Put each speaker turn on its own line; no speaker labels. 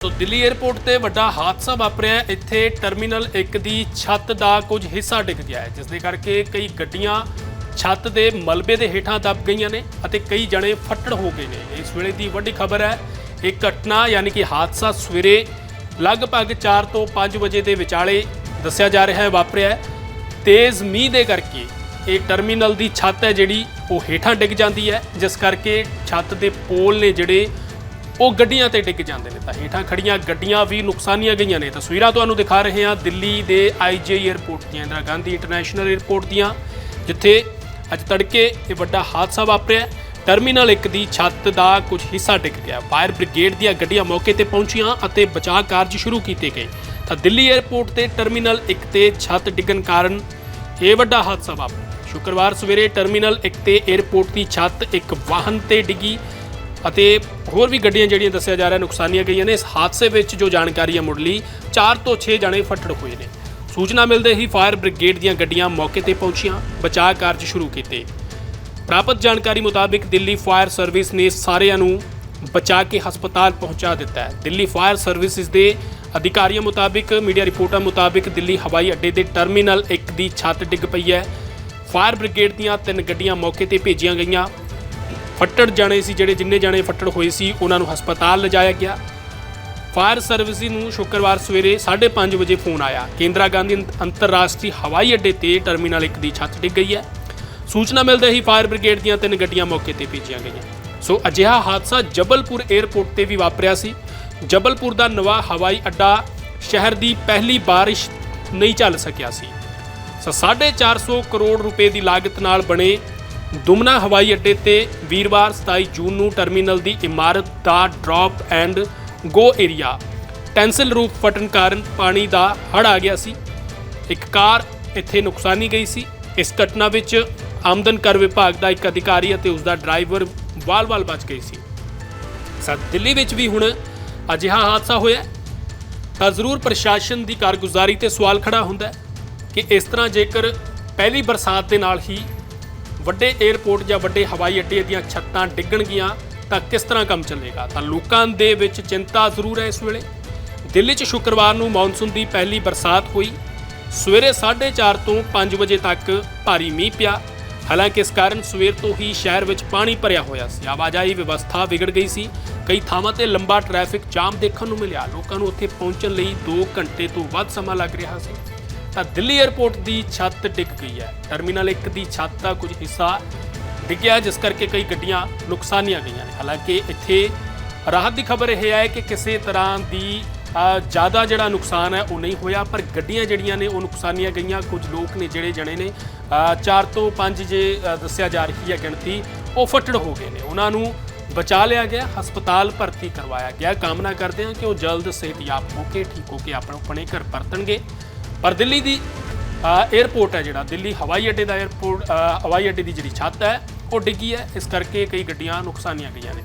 ਤੋ ਦਿੱਲੀ 에ਅਰਪੋਰਟ ਤੇ ਵੱਡਾ ਹਾਦਸਾ ਵਾਪਰਿਆ ਹੈ। ਇੱਥੇ ਟਰਮੀਨਲ 1 ਦੀ ਛੱਤ ਦਾ ਕੁਝ ਹਿੱਸਾ ਡਿੱਗ ਗਿਆ ਹੈ ਜਿਸ ਦੇ ਕਰਕੇ ਕਈ ਗੱਡੀਆਂ ਛੱਤ ਦੇ ਮਲਬੇ ਦੇ ਹੇਠਾਂ ਦਬ ਗਈਆਂ ਨੇ ਅਤੇ ਕਈ ਜਣੇ ਫੱਟੜ ਹੋ ਗਏ ਨੇ ਇਸ ਵੇਲੇ ਦੀ ਵੱਡੀ ਖਬਰ ਹੈ, ਇਹ ਘਟਨਾ ਯਾਨੀ ਕਿ ਹਾਦਸਾ ਸਵੇਰੇ ਲਗਭਗ 4 ਤੋਂ 5 ਵਜੇ ਦੇ ਵਿਚਾਲੇ ਦੱਸਿਆ ਜਾ ਰਿਹਾ ਹੈ, ਵਾਪਰਿਆ ਹੈ। ਤੇਜ਼ ਮੀਂਹ ਦੇ ਕਰਕੇ ਇਹ ਟਰਮੀਨਲ ਦੀ ਛੱਤ ਹੈ ਜਿਹੜੀ ਉਹ ਹੇਠਾਂ ਡਿੱਗ ਜਾਂਦੀ ਹੈ ਜਿਸ ਕਰਕੇ ਛੱਤ ਦੇ ਪੋਲ ਨੇ ਜਿਹੜੇ ਉਹ ਗੱਡੀਆਂ ਤੇ ਡਿੱਗ ਜਾਂਦੇ ਨੇ। ਤਾਂ ਹੇਠਾਂ ਖੜੀਆਂ ਗੱਡੀਆਂ ਵੀ ਨੁਕਸਾਨੀਆਂ ਗਈਆਂ ਨੇ। ਤਸਵੀਰਾਂ ਤੁਹਾਨੂੰ ਦਿਖਾ ਰਹੇ ਹਾਂ ਦਿੱਲੀ ਦੇ ਆਈਜੇ 에ਅਰਪੋਰਟ ਦੀਆਂ। ਇੰਦਰਾ ਗਾਂਧੀ ਇੰਟਰਨੈਸ਼ਨਲ 에ਅਰਪੋਰਟ ਦੀਆਂ, ਜਿੱਥੇ ਅੱਜ ਤੜਕੇ ਇਹ ਵੱਡਾ ਹਾਦਸਾ ਵਾਪਰਿਆ। ਟਰਮੀਨਲ 1 ਦੀ ਛੱਤ ਦਾ ਕੁਝ ਹਿੱਸਾ ਡਿੱਗ ਗਿਆ। ਫਾਇਰ ਬ੍ਰਿਗੇਡ ਦੀਆਂ ਗੱਡੀਆਂ ਮੌਕੇ ਤੇ ਪਹੁੰਚੀਆਂ ਅਤੇ ਬਚਾਅ ਕਾਰਜ ਸ਼ੁਰੂ ਕੀਤੇ ਗਏ। ਤਾਂ ਦਿੱਲੀ 에ਅਰਪੋਰਟ ਤੇ ਟਰਮੀਨਲ 1 ਤੇ ਛੱਤ ਡਿੱਗਣ ਕਾਰਨ ਇਹ ਵੱਡਾ ਹਾਦਸਾ ਵਾਪਰਿਆ। ਸ਼ੁੱਕਰਵਾਰ ਸਵੇਰੇ ਟਰਮੀਨਲ 1 ਤੇ 에ਅਰਪੋਰਟ ਦੀ ਛੱਤ ਇੱਕ ਵਾਹਨ ਤੇ ਡਿੱਗੀ। ਅਤੇ ਹੋਰ ਵੀ ਗੱਡੀਆਂ ਜਿਹੜੀਆਂ ਦੱਸਿਆ ਜਾ ਰਿਹਾ, ਨੁਕਸਾਨੀਆਂ ਗਈਆਂ ਨੇ। ਇਸ ਹਾਦਸੇ ਵਿੱਚ ਜੋ ਜਾਣਕਾਰੀ ਹੈ ਮੁੱਢਲੀ 4 ਤੋਂ 6 ਜਣੇ ਫੱਟੜ ਹੋਏ ਨੇ। ਸੂਚਨਾ ਮਿਲਦੇ ਹੀ ਫਾਇਰ ਬ੍ਰਿਗੇਡ ਦੀਆਂ ਗੱਡੀਆਂ ਮੌਕੇ ਤੇ ਪਹੁੰਚੀਆਂ, ਬਚਾਅ ਕਾਰਜ ਸ਼ੁਰੂ ਕੀਤੇ। ਪ੍ਰਾਪਤ ਜਾਣਕਾਰੀ ਮੁਤਾਬਿਕ ਦਿੱਲੀ ਫਾਇਰ ਸਰਵਿਸ ਨੇ ਸਾਰਿਆਂ ਨੂੰ ਬਚਾ ਕੇ ਹਸਪਤਾਲ ਪਹੁੰਚਾ ਦਿੱਤਾ ਹੈ। ਦਿੱਲੀ ਫਾਇਰ ਸਰਵਿਸਿਜ਼ ਦੇ ਅਧਿਕਾਰੀਆਂ ਮੁਤਾਬਿਕ, ਮੀਡੀਆ ਰਿਪੋਰਟਾਂ ਮੁਤਾਬਿਕ ਦਿੱਲੀ ਹਵਾਈ ਅੱਡੇ ਦੇ ਟਰਮੀਨਲ 1 ਦੀ ਛੱਤ ਡਿੱਗ ਪਈ ਹੈ। ਫਾਇਰ ਬ੍ਰਿਗੇਡ ਦੀਆਂ ਤਿੰਨ ਗੱਡੀਆਂ ਮੌਕੇ ਤੇ ਭੇਜੀਆਂ ਗਈਆਂ। ਫੱਟੜ ਜਾਣੇ ਸੀ, ਜਿਹੜੇ ਜਿੰਨੇ ਜਾਣੇ ਫੱਟੜ ਹੋਏ ਸੀ, ਉਹਨਾਂ ਨੂੰ ਹਸਪਤਾਲ ਲਿਜਾਇਆ ਗਿਆ। ਫਾਇਰ ਸਰਵਿਸ ਨੂੰ ਸ਼ੁੱਕਰਵਾਰ ਸਵੇਰੇ 5:30 ਵਜੇ ਫੋਨ ਆਇਆ। ਕੇਂਦਰਾ ਗਾਂਧੀ ਅੰਤਰਰਾਸ਼ਟਰੀ ਹਵਾਈ ਅੱਡੇ ਤੇ ਟਰਮੀਨਲ 1 ਦੀ ਛੱਤ ਡਿੱਗ ਗਈ ਹੈ। ਸੂਚਨਾ ਮਿਲਦੇ ਹੀ ਫਾਇਰ ਬ੍ਰਿਗੇਡ ਦੀਆਂ ਤਿੰਨ ਗੱਡੀਆਂ ਮੌਕੇ ਤੇ ਭੇਜੀਆਂ ਗਈਆਂ। ਸੋ ਅਜਿਹਾ ਹਾਦਸਾ ਜਬਲਪੁਰ 에ਅਰਪੋਰਟ ਤੇ ਵੀ ਵਾਪਰਿਆ ਸੀ। ਜਬਲਪੁਰ ਦਾ ਨਵਾਂ ਹਵਾਈ ਅੱਡਾ ਸ਼ਹਿਰ ਦੀ ਪਹਿਲੀ ਬਾਰਿਸ਼ ਨਹੀਂ ਚੱਲ ਸਕਿਆ ਸੀ। ਸੋ 450 ਕਰੋੜ ਰੁਪਏ ਦੀ ਲਾਗਤ ਨਾਲ ਬਣੇ ਦੁਮਨਾ ਹਵਾਈ ਅੱਡੇ ਤੇ ਵੀਰਵਾਰ 27 ਜੂਨ ਨੂੰ ਟਰਮੀਨਲ ਦੀ ਇਮਾਰਤ ਦਾ drop and go area tensile ਰੂਪ ਫਟਣ ਕਾਰਨ ਪਾਣੀ ਦਾ ਹੜ ਆ ਗਿਆ ਸੀ। ਇੱਕ ਕਾਰ ਇੱਥੇ ਨੁਕਸਾਨੀ ਗਈ ਸੀ। ਇਸ ਘਟਨਾ ਵਿੱਚ ਆਮਦਨ ਕਰ ਵਿਭਾਗ ਦਾ ਇੱਕ ਅਧਿਕਾਰੀ ਅਤੇ ਉਸ ਦਾ ਡਰਾਈਵਰ ਵਾਲ-ਵਾਲ ਬਚ ਗਏ ਸੀ। ਸਾ, ਦਿੱਲੀ ਵਿੱਚ ਵੀ ਹੁਣ ਅਜਿਹਾ ਹਾਦਸਾ ਹੋਇਆ ਤਾਂ ਜ਼ਰੂਰ ਪ੍ਰਸ਼ਾਸਨ ਦੀ ਕਾਰਗੁਜ਼ਾਰੀ ਤੇ ਸਵਾਲ ਖੜਾ ਹੁੰਦਾ ਹੈ ਕਿ ਇਸ ਤਰ੍ਹਾਂ ਜੇਕਰ ਪਹਿਲੀ ਬਰਸਾਤ ਦੇ ਨਾਲ ਹੀ ਵੱਡੇ 에ਅਰਪੋਰਟ ਜਾਂ ਵੱਡੇ ਹਵਾਈ ਅੱਡੇ ਦੀਆਂ ਛੱਤਾਂ ਡਿੱਗਣਗੀਆਂ ਤਾਂ ਕਿਸ ਤਰ੍ਹਾਂ ਕੰਮ ਚੱਲੇਗਾ? ਤਾਂ ਲੋਕਾਂ ਦੇ ਵਿੱਚ ਚਿੰਤਾ ਜ਼ਰੂਰ ਹੈ ਇਸ ਵੇਲੇ। ਦਿੱਲੀ 'ਚ ਸ਼ੁੱਕਰਵਾਰ ਨੂੰ ਮੌਨਸੂਨ ਦੀ ਪਹਿਲੀ ਬਰਸਾਤ ਹੋਈ। ਸਵੇਰੇ 4:30 ਤੋਂ 5 ਵਜੇ ਤੱਕ ਭਾਰੀ ਮੀਂਹ ਪਿਆ। ਹਾਲਾਂਕਿ ਇਸ ਕਾਰਨ ਸਵੇਰ ਤੋਂ ਹੀ ਸ਼ਹਿਰ ਵਿੱਚ ਪਾਣੀ ਭਰਿਆ ਹੋਇਆ ਸੀ। ਆਵਾਜਾਈ ਵਿਵਸਥਾ ਵਿਗੜ ਗਈ ਸੀ। ਕਈ ਥਾਵਾਂ ਤੇ ਲੰਬਾ ਟ੍ਰੈਫਿਕ ਜਾਮ ਦੇਖਣ ਨੂੰ ਮਿਲਿਆ। ਲੋਕਾਂ ਨੂੰ ਉੱਥੇ ਪਹੁੰਚਣ ਲਈ 2 ਘੰਟੇ ਤੋਂ ਵੱਧ ਸਮਾਂ ਲੱਗ ਰਿਹਾ ਸੀ। ਤਾਂ ਦਿੱਲੀ 에ਅਰਪੋਰਟ ਦੀ ਛੱਤ ਡਿੱਗ ਗਈ ਹੈ। ਟਰਮੀਨਲ 1 ਦੀ ਛੱਤ ਦਾ ਕੁਝ ਹਿੱਸਾ ਡਿੱਗਿਆ, ਜਿਸ ਕਰਕੇ ਕਈ ਗੱਡੀਆਂ ਨੁਕਸਾਨੀਆਂ ਗਈਆਂ ਨੇ। ਹਾਲਾਂਕਿ ਇੱਥੇ ਰਾਹਤ ਦੀ ਖਬਰ ਇਹ ਹੈ ਕਿ ਕਿਸੇ ਤਰ੍ਹਾਂ ਦੀ ਜ਼ਿਆਦਾ ਜਿਹੜਾ ਨੁਕਸਾਨ ਹੈ ਉਹ ਨਹੀਂ ਹੋਇਆ, ਪਰ ਗੱਡੀਆਂ ਜਿਹੜੀਆਂ ਨੇ ਉਹ ਨੁਕਸਾਨੀਆਂ ਗਈਆਂ। ਕੁਝ ਲੋਕ ਨੇ ਜਿਹੜੇ ਜਣੇ ਨੇ 4 ਤੋਂ 5 ਜੇ ਦੱਸਿਆ ਜਾ ਰਹੀ ਹੈ ਗਿਣਤੀ, ਉਹ ਫੱਟੜ ਹੋ ਗਏ ਨੇ। ਉਹਨਾਂ ਨੂੰ ਬਚਾ ਲਿਆ ਗਿਆ, ਹਸਪਤਾਲ ਭਰਤੀ ਕਰਵਾਇਆ ਗਿਆ। ਕਾਮਨਾ ਕਰਦੇ ਹਾਂ ਕਿ ਉਹ ਜਲਦ ਸਿਹਤਯਾਬ ਹੋ ਕੇ, ਠੀਕ ਹੋ ਕੇ ਆਪਣੇ ਘਰ ਪਰਤਣਗੇ। ਪਰ ਦਿੱਲੀ ਦੀ 에ਅਰਪੋਰਟ ਹੈ ਜਿਹੜਾ। ਦਿੱਲੀ ਹਵਾਈ ਅੱਡੇ ਦਾ 에ਅਰਪੋਰਟ ਹਵਾਈ ਅੱਡੇ ਦੀ ਜਿਹੜੀ ਛੱਤ ਹੈ, ਉਹ ਡਿੱਗੀ ਹੈ। ਇਸ ਕਰਕੇ ਕਈ ਗੱਡੀਆਂ ਨੁਕਸਾਨੀਆਂ ਗਈਆਂ ਨੇ।